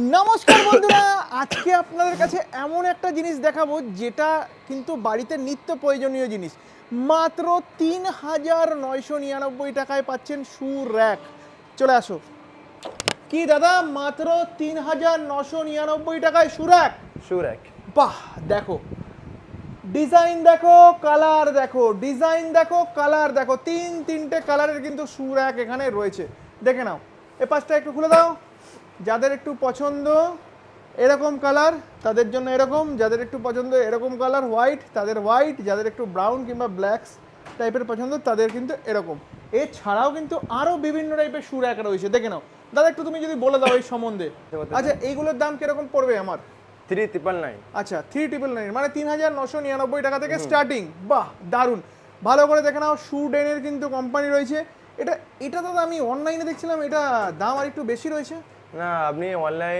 নমস্কার বন্ধুরা আজকে আপনাদের কাছে এমন একটা জিনিস দেখাবো যেটা কিন্তু বাড়িতে নিত্য প্রয়োজনীয় জিনিস। মাত্র তিন হাজার নয়শো নিরানব্বই টাকায় পাচ্ছেন শু র্যাক চলে আসো। কি দাদা? মাত্র তিন হাজার নশো নিরানব্বই টাকায় শু র্যাক শুর এক বাহ দেখো। ডিজাইন দেখো কালার দেখো ডিজাইন দেখো কালার দেখো। তিন তিনটে কালারের কিন্তু শু র্যাক এখানে রয়েছে। দেখে নাও। এ পাশটা একটু খুলে দাও। যাদের একটু পছন্দ এরকম কালার তাদের জন্য এরকম। যাদের একটু পছন্দ এরকম কালার হোয়াইট তাদের হোয়াইট যাদের একটু ব্রাউন কিংবা ব্ল্যাকস টাইপের পছন্দ তাদের কিন্তু এরকম। এছাড়াও কিন্তু আরও বিভিন্ন টাইপের শু র্যাক রয়েছে। দেখে নাও। দাদা একটু তুমি যদি বলে দাও এই সম্বন্ধে। আচ্ছা এইগুলোর দাম কীরকম পড়বে আমার? থ্রি ট্রিপল নাইন আচ্ছা থ্রি ট্রিপল নাইন মানে তিন হাজার নশো নিরানব্বই টাকা থেকে স্টার্টিং বাহ দারুণ। ভালো করে দেখে নাও শু ডেনের কিন্তু কোম্পানি রয়েছে। এটা এটা দাদা আমি অনলাইনে দেখছিলাম, এটা দাম আর একটু বেশি রয়েছে। না, আপনি অনলাইন